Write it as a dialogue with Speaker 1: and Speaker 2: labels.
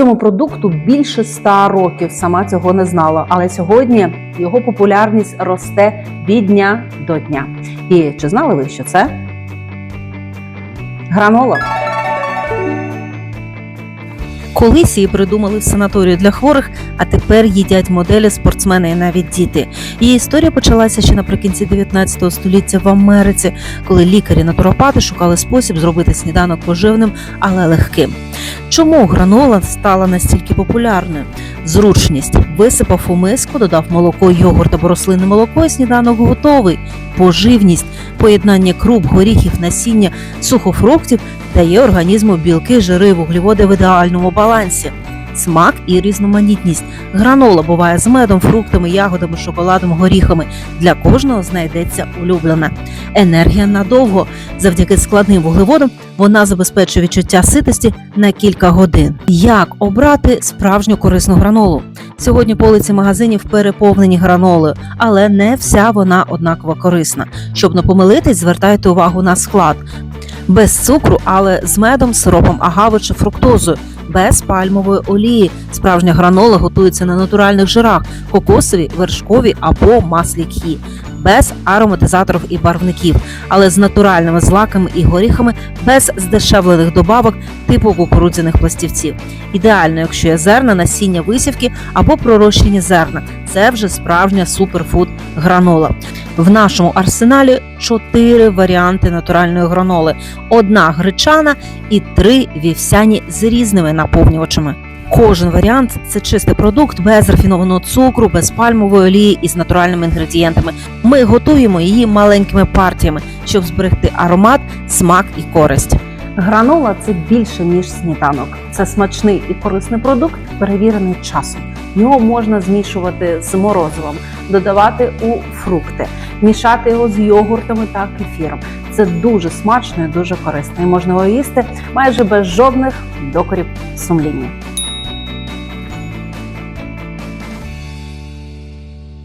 Speaker 1: Цьому продукту більше ста років сама цього не знала, але сьогодні його популярність росте від дня до дня. І чи знали ви, що це? Гранола. Колись її придумали в санаторію для хворих, а тепер їдять моделі, спортсмени і навіть діти. Її історія почалася ще наприкінці 19 століття в Америці, коли лікарі-натуропати шукали спосіб зробити сніданок поживним, але легким. Чому гранола стала настільки популярною? Зручність висипав у миску, додав молоко, йогурт або рослинне молоко, і сніданок готовий. Поживність, поєднання круп, горіхів, насіння, сухофруктів дає організму білки, жири, вуглеводи в ідеальному балансі. Смак і різноманітність. Гранола буває з медом, фруктами, ягодами, шоколадом, горіхами. Для кожного знайдеться улюблена. Енергія надовго. Завдяки складним вуглеводам вона забезпечує відчуття ситості на кілька годин. Як обрати справжню корисну гранолу? Сьогодні полиці магазинів переповнені гранолою, але не вся вона однаково корисна. Щоб не помилитись, звертайте увагу на склад. Без цукру, але з медом, сиропом агави чи фруктозою, без пальмової олії. Справжня гранола готується на натуральних жирах, кокосові, вершкові або маслі кхі, без ароматизаторів і барвників, але з натуральними злаками і горіхами, без здешевлених добавок типу кукурудзяних пластівців. Ідеально, якщо є зерна, насіння висівки або пророщені зерна. Це вже справжня суперфуд гранола. В нашому арсеналі чотири варіанти натуральної граноли: одна гречана і три вівсяні з різними наповнювачами. Кожен варіант це чистий продукт без рафінованого цукру, без пальмової олії і з натуральними інгредієнтами. Ми готуємо її маленькими партіями, щоб зберегти аромат, смак і користь. Гранола це більше ніж сніданок. Це смачний і корисний продукт, перевірений часом. Його можна змішувати з морозивом, додавати у фрукти, мішати його з йогуртами та кефіром. Це дуже смачно і дуже корисно. І можна його їсти майже без жодних докорів сумління.